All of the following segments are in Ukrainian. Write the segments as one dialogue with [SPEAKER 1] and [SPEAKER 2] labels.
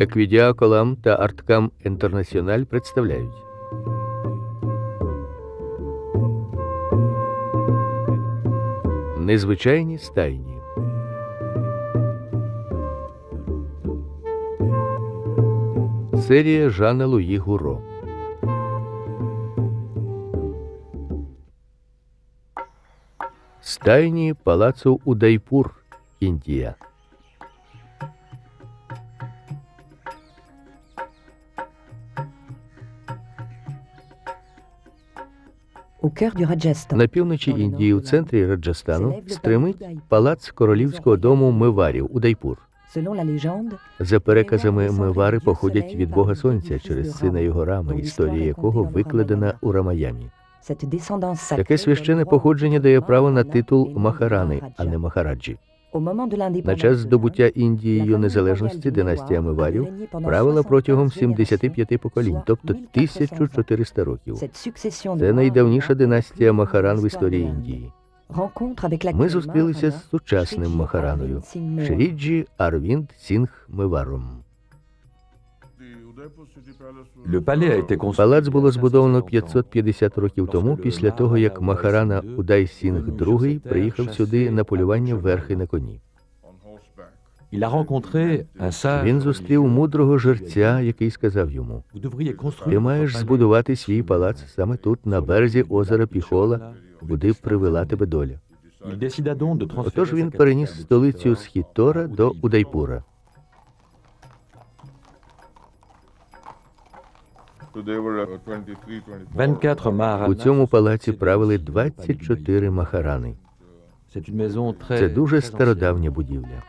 [SPEAKER 1] Еквідіа Колам та Арткам Інтернаціональ представляють. Незвичайні стайні. Серія Жана Луї Гуро. Стайні палацу Удайпур, Індія. На півночі Індії, у центрі Раджастану, стримить палац королівського дому Миварів
[SPEAKER 2] у Дайпур.
[SPEAKER 1] За переказами Мивари походять від Бога Сонця через сина його Рами, історія якого викладена у Рамаямі. Таке священне походження дає право на титул Махарани, а не Махараджі. На час здобуття Індією незалежності династія варів правила протягом 75 поколінь, тобто 1400 років. Це найдавніша династія Махаран в історії. Індії. Ми зустрілися з сучасним Махараною. Шріджі Арвінд Сінг Миваром. Палац було збудовано 550 років тому, після того як Махарана Удай Сінг II приїхав сюди на полювання верхи на коні. Він зустрів мудрого жерця, який сказав йому. Ти маєш збудувати свій палац саме тут, на березі озера Піхола, куди привела тебе доля. Отож він переніс столицю з Хітора до Удайпура. У цьому палаці правили 24 махарани. Це дуже стародавня будівля.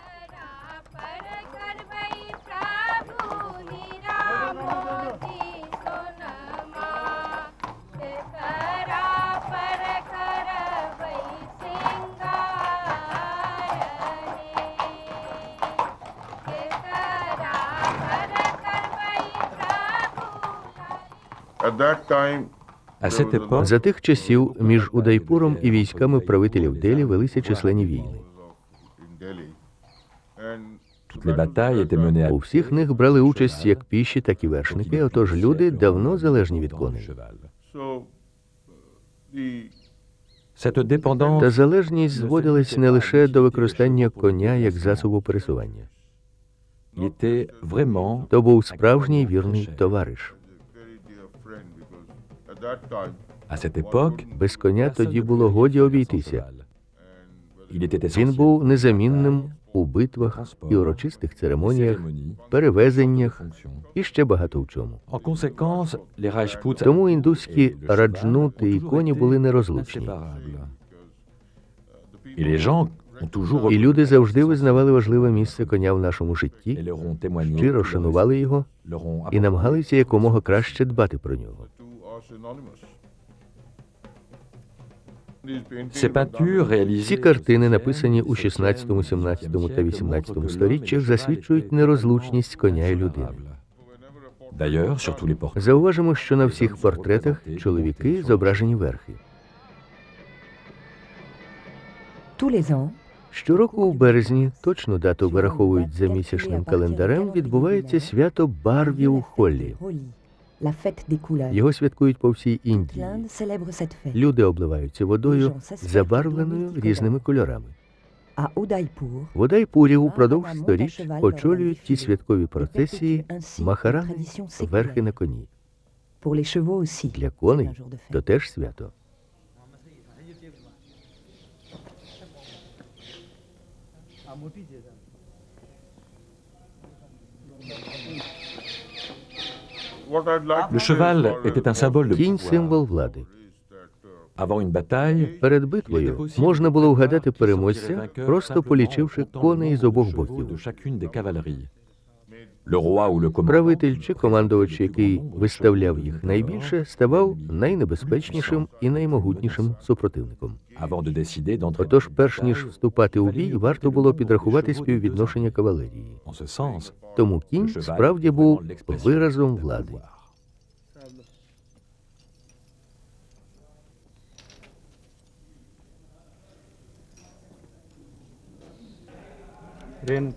[SPEAKER 1] За тих часів між Удайпуром і військами правителів Делі велися численні війни. У всіх них брали участь як піші, так і вершники. Отож люди давно залежні від коней. Та залежність зводилась не лише до використання коня як засобу пересування. То був справжній вірний товариш. Без коня тоді було годі обійтися. Він був незамінним у битвах і урочистих церемоніях, перевезеннях і ще багато в чому. Тому індуські раджнути і коні були нерозлучні. І люди завжди визнавали важливе місце коня в нашому житті, щиро шанували його і намагалися якомога краще дбати про нього.
[SPEAKER 3] Réalisées
[SPEAKER 1] Ці картини, написані у 16, 17 та 18 сторіччях, засвідчують нерозлучність коня і людини. Зауважимо, що на всіх портретах чоловіки зображені верхи. Щороку у березні, точну дату вираховують за місячним календарем, відбувається свято барвів Холлі.
[SPEAKER 2] Holi, la fête des couleurs.
[SPEAKER 1] Його святкують по всій Індії. Люди обливаються водою, забарвленою різними кольорами.
[SPEAKER 2] Udaipur,
[SPEAKER 1] Водайпурів упродовж сторіч очолюють ті святкові процесії махарани, верхи на коні. Для коней то теж свято.
[SPEAKER 4] Like
[SPEAKER 3] le cheval était un symbole de
[SPEAKER 1] Кінь символ влади.
[SPEAKER 3] Avant une bataille,
[SPEAKER 1] Перед битвою можна було вгадати переможця, просто полічивши коней з обох
[SPEAKER 3] de
[SPEAKER 1] боків.
[SPEAKER 3] chacune des cavaleries. Le roi ou le commandant
[SPEAKER 1] Правитель чи командувач, який виставляв їх найбільше, ставав найнебезпечнішим і наймогутнішим супротивником. Отож, перш ніж вступати у бій, варто було підрахувати співвідношення кавалерії. Тому кінь справді був виразом влади.
[SPEAKER 5] रेन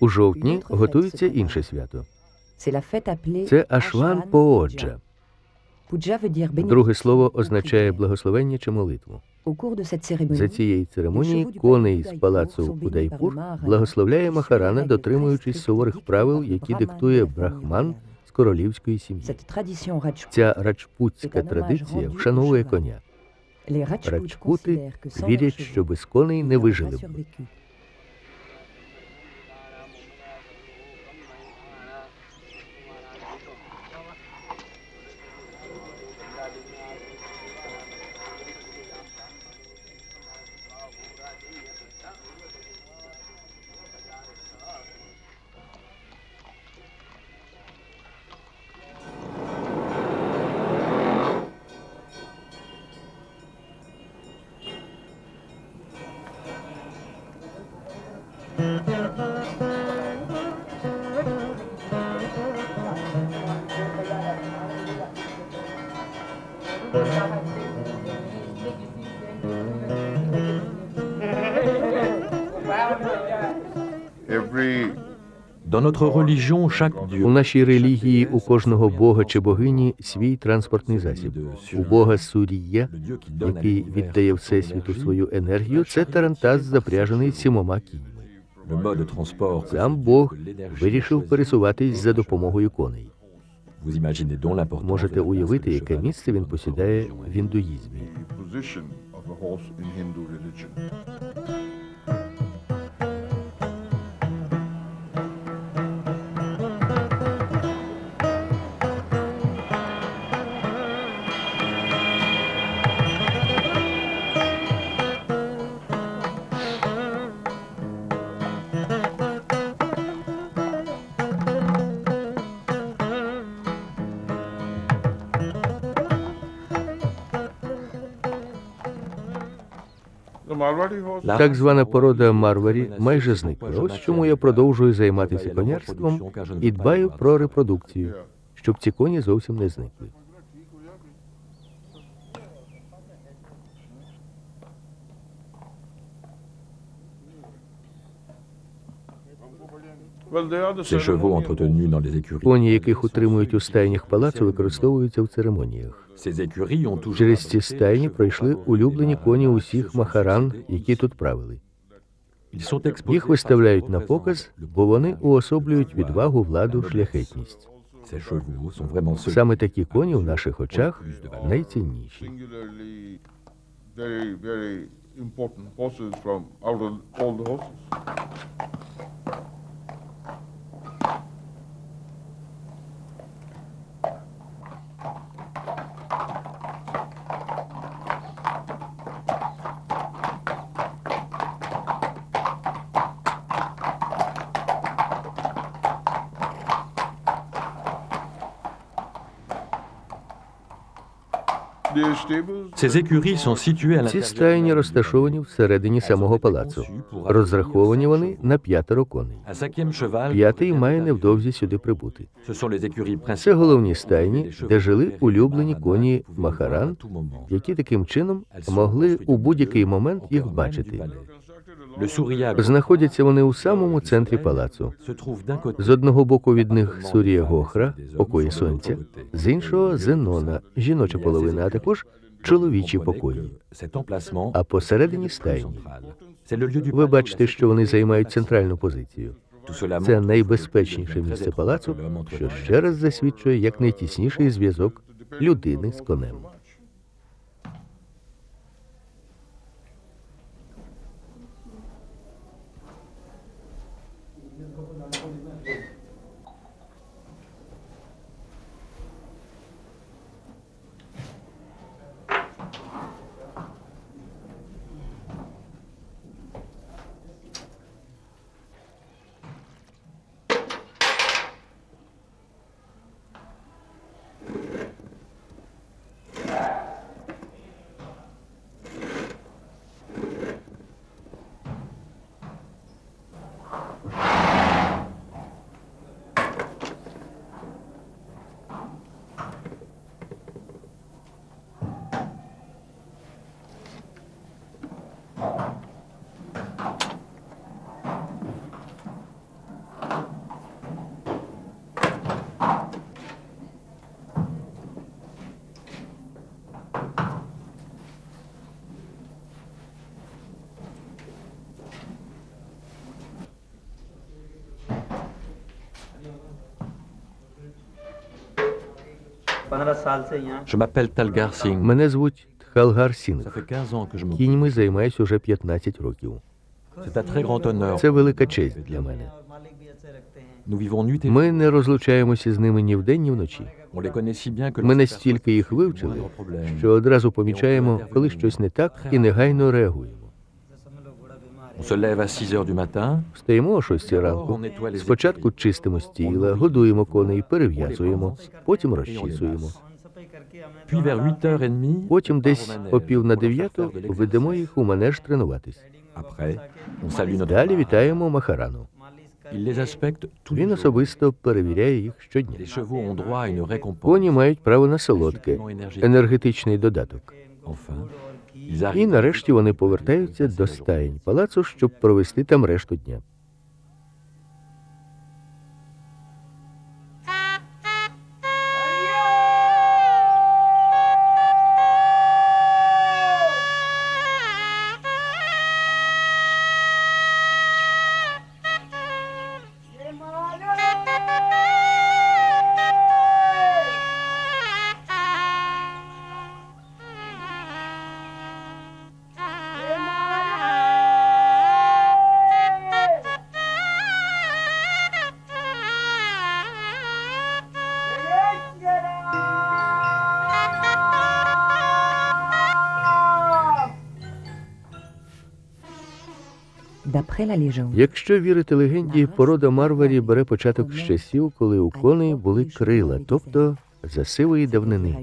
[SPEAKER 1] У жовтні готується інше свято. Це Ашван Пооджа. Друге слово означає благословення чи молитву. За цієї церемонії коней з палацу Удайпур благословляє Махарана, дотримуючись суворих правил, які диктує брахман з королівської сім'ї. Ця раджпутська традиція вшановує коня. Раджпути вірять, що без коней не вижили б. У
[SPEAKER 3] dieu
[SPEAKER 1] нашій релігії у кожного бога чи богині свій транспортний засіб. У бога Сурія, який віддає всесвіту свою енергію, це тарантас, запряжений сімома кіньми. Сам Бог вирішив пересуватись за допомогою коней. Можете уявити, яке місце він посідає в індуїзмі. Так звана порода Марварі майже зникла. Ось чому я продовжую займатися конярством і дбаю про репродукцію, щоб ці коні зовсім не зникли.
[SPEAKER 3] Ces chevaux entretenus dans les écuries.
[SPEAKER 1] Коні, яких утримують у стайнях палацу, використовуються в церемоніях.
[SPEAKER 3] Ces écuries ont toujours
[SPEAKER 1] Через ці стайні
[SPEAKER 3] les chevaux
[SPEAKER 1] пройшли улюблені коні усіх махаран, які тут правили.
[SPEAKER 3] Ils sont exposés
[SPEAKER 1] Їх виставляють на показ, бо вони уособлюють відвагу, владу, шляхетність.
[SPEAKER 3] Ces chevaux sont vraiment ceux
[SPEAKER 1] Саме такі коні в
[SPEAKER 3] ont
[SPEAKER 1] наших очах найцінніші.
[SPEAKER 4] singularly very, very important horses from out of all the horses.
[SPEAKER 3] Ces écuries sont situées à
[SPEAKER 1] Ці стайні розташовані всередині самого палацу. Розраховані вони на п'ятеро коней. П'ятий має невдовзі сюди прибути. Це головні стайні, де жили улюблені коні Махаран, які таким чином могли у будь-який момент їх бачити. Знаходяться вони у самому центрі палацу. З одного боку від них Сурія Гохра, покої сонця, з іншого Зенона, жіноча половина, а також чоловічі покої. А посередині стайні. Ви бачите, що вони займають центральну позицію. Це найбезпечніше місце палацу, що ще раз засвідчує як найтісніший зв'язок людини з конем.
[SPEAKER 3] Je m'appelle Talgar Singh.
[SPEAKER 1] Мене звуть Тхалгар
[SPEAKER 3] Ça
[SPEAKER 1] Сінг.
[SPEAKER 3] fait 15 ans que je m'occupe.
[SPEAKER 1] Кіньми займаюсь уже 15 років.
[SPEAKER 3] C'est un très grand honneur.
[SPEAKER 1] Це велика честь для мене.
[SPEAKER 3] Nous vivons nuit et
[SPEAKER 1] Ми не розлучаємося з ними ні вдень, ні вночі.
[SPEAKER 3] On les connaît si bien que
[SPEAKER 1] Ми настільки їх вивчили, що одразу помічаємо, коли щось не так, і негайно реагуємо.
[SPEAKER 3] On se lève à 6 heures du matin.
[SPEAKER 1] Встаємо о 6 ранку. Спочатку чистимо стіла, годуємо коней, перев'язуємо, потім розчісуємо.
[SPEAKER 3] Puis vers 8h30,
[SPEAKER 1] Потім десь о пів на дев'яту ведемо їх у манеж тренуватись. Далі вітаємо Махарану. Він особисто перевіряє їх щодня. Коні мають право на солодке, енергетичний додаток. І нарешті вони повертаються до стаєнь палацу, щоб провести там решту дня. Якщо вірити легенді, порода Марварі бере початок з часів, коли у коней були крила, тобто за сивої давнини.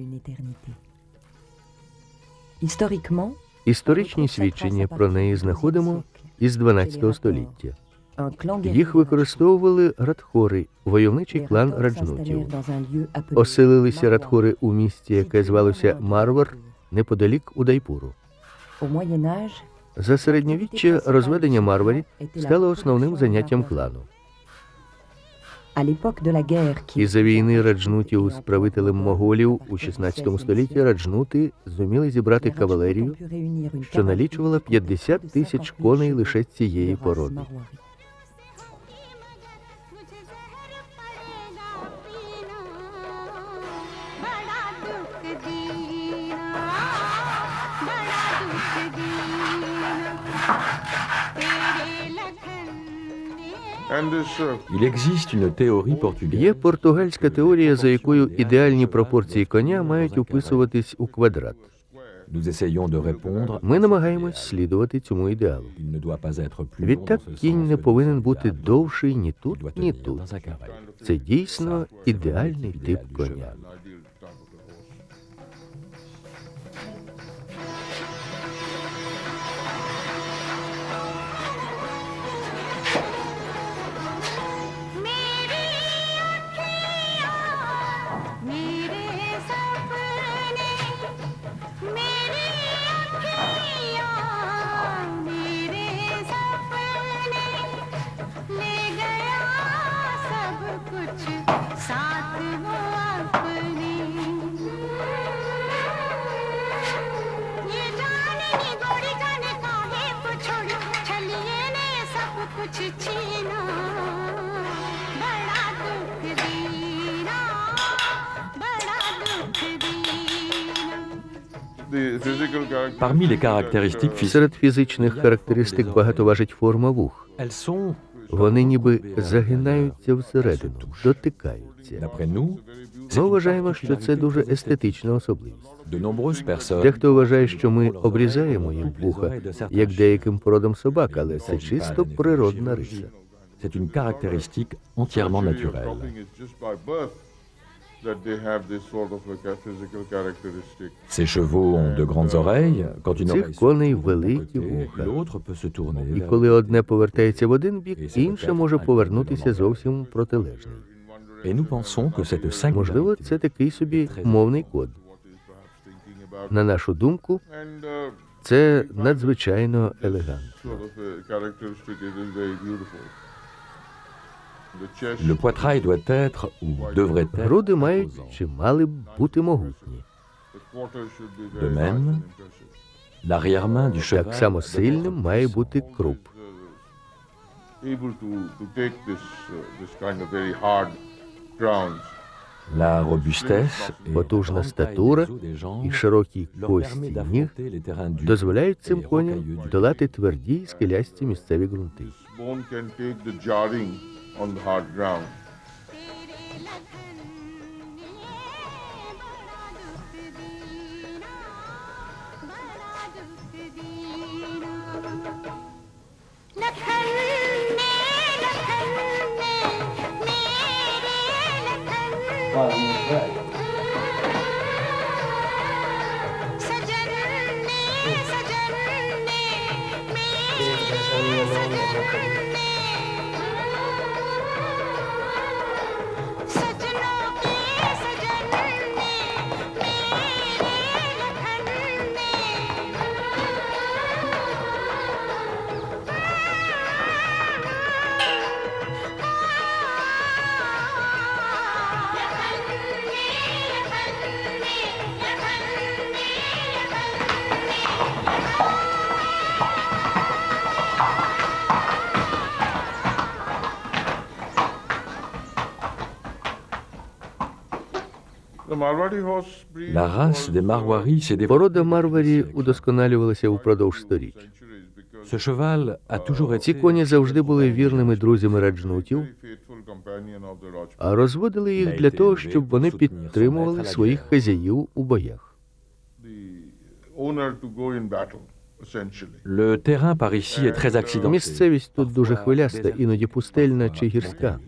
[SPEAKER 1] Історичні свідчення про неї знаходимо із 12 століття. Їх використовували радхори, войовничий клан раджнутів. Оселилися радхори у місті, яке звалося Марвар, неподалік Удайпуру. За середньовіччя розведення Марварі стало основним заняттям клану. І за війни раджнутів з правителем моголів у 16 столітті раджнути зуміли зібрати кавалерію, що налічувала 50 тисяч коней лише цієї породи. Є португальська теорія, за якою ідеальні пропорції коня мають уписуватись у квадрат. Ми намагаємось слідувати цьому ідеалу. Відтак кінь не повинен бути довший ні тут, ні тут. Це дійсно ідеальний тип коня. Серед фізичних характеристик багато важить форма вух. Вони ніби загинаються всередину, дотикаються. Ми вважаємо, що це дуже естетична особливість. Дехто вважає, що ми обрізаємо їм вуха, як деяким породам собак, але це чисто природна риса.
[SPEAKER 3] C'est une caractéristique entièrement naturelle. Ces chevaux ont de grandes oreilles. Quand une
[SPEAKER 1] Цих
[SPEAKER 3] oreille se
[SPEAKER 1] коней великі вуха.
[SPEAKER 3] l'autre peut se tourner
[SPEAKER 1] І
[SPEAKER 3] vers
[SPEAKER 1] коли одне повертається в один бік, інше може повернутися зовсім в протилежний.
[SPEAKER 3] Et nous pensons que cette
[SPEAKER 1] Можливо,
[SPEAKER 3] singularité
[SPEAKER 1] це такий собі мовний код. На нашу думку,
[SPEAKER 4] uh,
[SPEAKER 1] це надзвичайно елегантно.
[SPEAKER 3] Le poitrail doit être, ou devrait être,
[SPEAKER 1] Груди мають чи мали б бути могутні.
[SPEAKER 3] De même. L'arrière-main du cheval
[SPEAKER 1] Так само сильним має бути круп.
[SPEAKER 4] able to, to take this, uh, this kind of very hard grounds.
[SPEAKER 3] La robustesse
[SPEAKER 1] Потужна статура і широкі кості ніг дозволяють цим коням долати тверді і скелясті місцеві ґрунти.
[SPEAKER 4] Bone can take the jarring on the hard ground.
[SPEAKER 3] Des
[SPEAKER 4] uh,
[SPEAKER 3] Marwaris s'est développée
[SPEAKER 1] Порода Марварі удосконалювалася упродовж сторіч. Ці коні завжди були вірними друзями раджнутів, а розводили їх для того, щоб вони підтримували своїх хазяїв у боях. Місцевість тут дуже хвиляста, іноді пустельна чи гірська.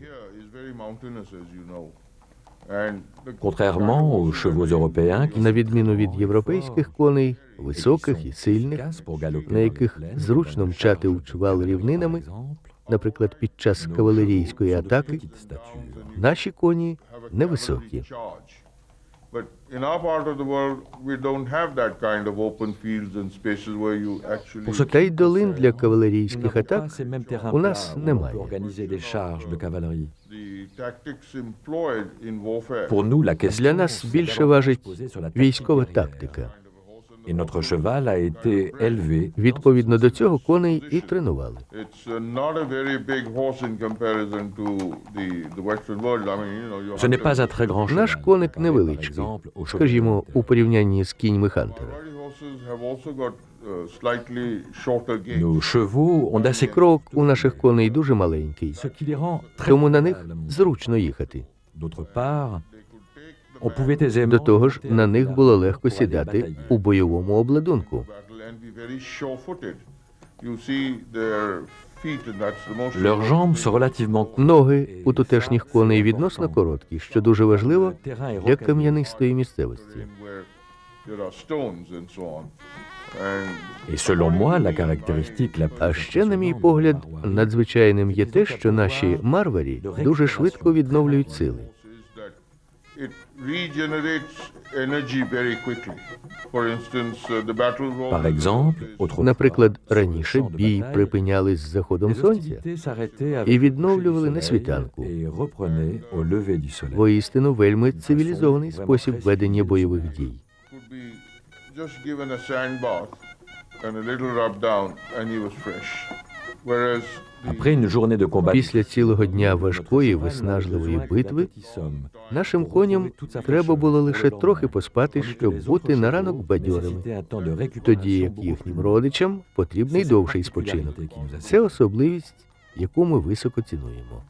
[SPEAKER 3] Contrairement aux chevaux européens
[SPEAKER 1] На відміну від європейських коней, високих і сильних, на яких зручно мчати у чвал рівнинами, наприклад, під час кавалерійської атаки, наші коні невисокі.
[SPEAKER 4] But in our part of the world, we don't have that kind of open fields and spaces where you actually.
[SPEAKER 1] Та й долин для кавалерійських атак у нас немає. Для нас більше важить військова тактика.
[SPEAKER 3] Et notre cheval a été élevé.
[SPEAKER 1] Відповідно до цього коней і тренували.
[SPEAKER 4] It's uh, not a very big horse in comparison to the, the Western world. I mean, you know, you
[SPEAKER 3] Ce n'est pas un très grand cheval.
[SPEAKER 1] Наш коник невеличкий, скажімо, у порівнянні з кіньми Хантера.
[SPEAKER 4] Uh.
[SPEAKER 3] Nos chevaux ont d'assez
[SPEAKER 1] Крок у наших коней дуже маленький, тому на них зручно їхати. До того ж, на них було легко сідати у бойовому обладунку. Ноги у тутешніх коней відносно короткі, що дуже важливо для кам'янистої місцевості. А ще, на мій погляд, надзвичайним є те, що наші марварі дуже швидко відновлюють сили.
[SPEAKER 4] uh,
[SPEAKER 1] Наприклад, раніше бій припиняли з заходом сонця. і відновлювали на світанку. Воістину вельми цивілізований спосіб ведення бойових дій.
[SPEAKER 4] Just given a sand bath and a little rub down, and he was fresh. Whereas
[SPEAKER 3] Après une journée de combat,
[SPEAKER 1] Після цілого дня важкої виснажливої битви нашим коням треба було лише трохи поспати, щоб бути на ранок бадьорими, тоді як їхнім родичам потрібний довший спочинок. Це особливість, яку ми високо цінуємо.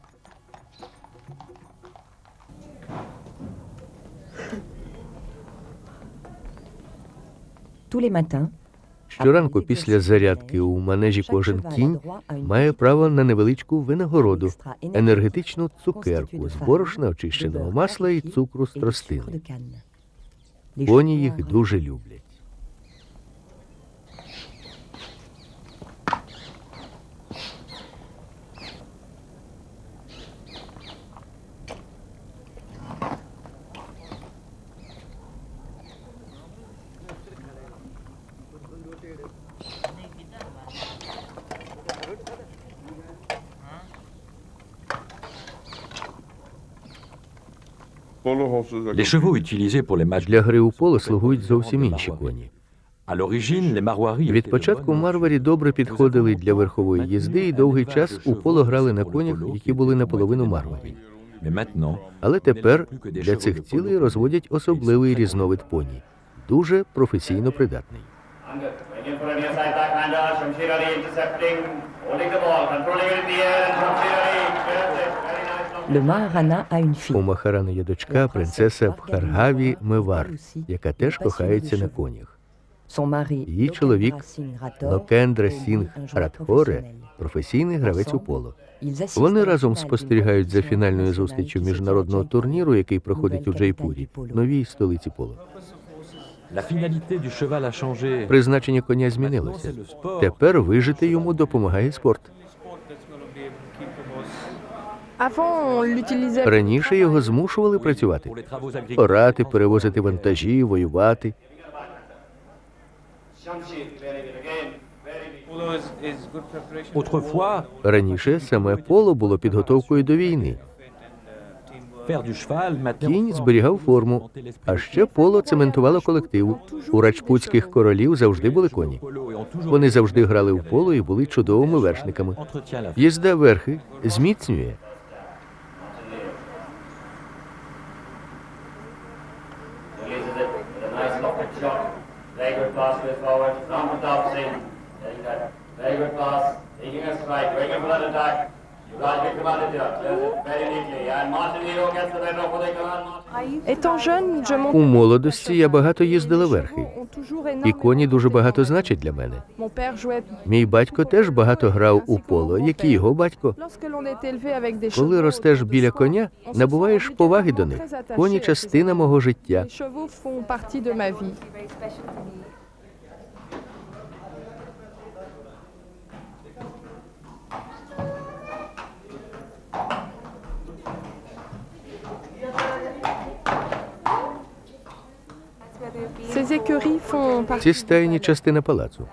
[SPEAKER 1] Щоранку після зарядки у манежі кожен кінь має право на невеличку винагороду, енергетичну цукерку з борошна очищеного масла і цукру з тростини. Коні їх дуже люблять.
[SPEAKER 3] Les chevaux utilisés pour les matchs
[SPEAKER 1] Для гри у поле слугують зовсім інші коні.
[SPEAKER 3] À l'origine, les Marwaris
[SPEAKER 1] Від початку марварі добре підходили для верхової їзди і довгий час у поло грали на конях, які були наполовину марварі. Але тепер для цих цілей розводять особливий різновид поні, дуже професійно придатний. У
[SPEAKER 2] fille.
[SPEAKER 1] Махарани є дочка, принцеса Бхаргаві Мевар, яка теж кохається на конях. Її чоловік Локендра Сінг Радхоре, професійний гравець у поло. Вони разом спостерігають за фінальною зустрічю міжнародного турніру, який проходить у Джайпурі, новій столиці поло. Призначення коня змінилося. Тепер вижити йому допомагає спорт. Раніше його змушували працювати, орати, перевозити вантажі, воювати. Раніше саме поло було підготовкою до війни. Кінь зберігав форму, а ще поло цементувало колектив. У раджпутських королів завжди були коні. Вони завжди грали в поло і були чудовими вершниками. Їзда верхи зміцнює.
[SPEAKER 5] Very good pass his forward, from the top Singh. Very good. Very good pass. Taking a strike, in for attack.
[SPEAKER 1] У молодості я багато їздила верхи, і коні дуже багато значать для мене. Мій батько теж багато грав у поло, як і його батько. Коли ростеш біля коня, набуваєш поваги до них. Коні частина мого життя.
[SPEAKER 6] Les chevaux font partie de ma vie. Ces écuries font partie.
[SPEAKER 1] Ці стайні частина палацу.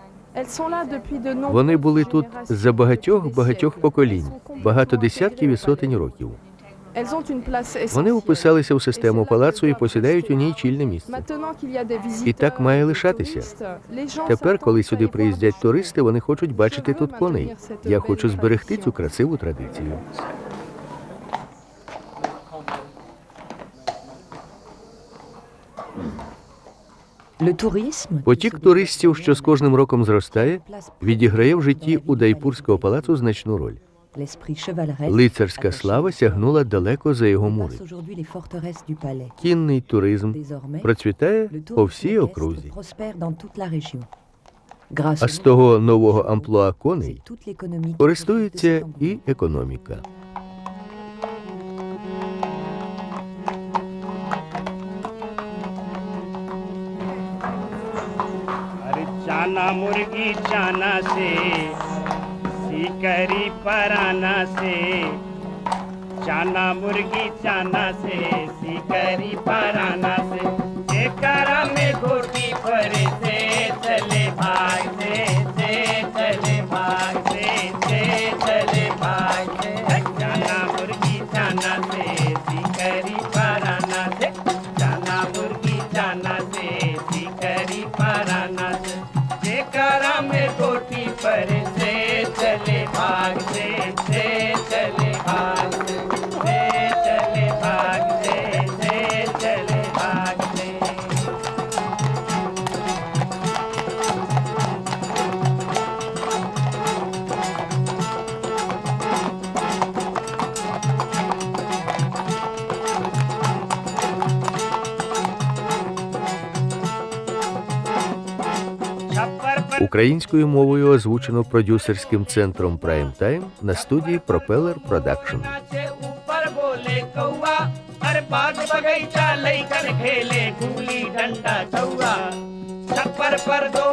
[SPEAKER 1] Вони були тут за багатьох багатьох поколінь, багато десятків і сотень років. Вони вписалися у систему палацу і посідають у ній чільне місце. І так має лишатися. Тепер, коли сюди приїздять туристи, вони хочуть бачити тут коней. Я хочу зберегти цю красиву традицію. Потік туристів, що з кожним роком зростає, відіграє в житті удайпурського палацу значну роль. Лицарська слава сягнула далеко за його мури. Кінний туризм процвітає по всій окрузі. А з того нового амплуа коней користується і економіка.
[SPEAKER 7] मुर्गी चाना से, सीकरी पराना से, चाना मुर्गी चाना से, सीकरी पराना से। एक में गोटी
[SPEAKER 1] Українською мовою озвучено продюсерським центром Prime Time на студії Propeller Production.
[SPEAKER 7] नाचे ऊपर बोले कौआ अरे बाग बगीचा लैकन खेले गुली डंडा चौआ छप्पर पर दो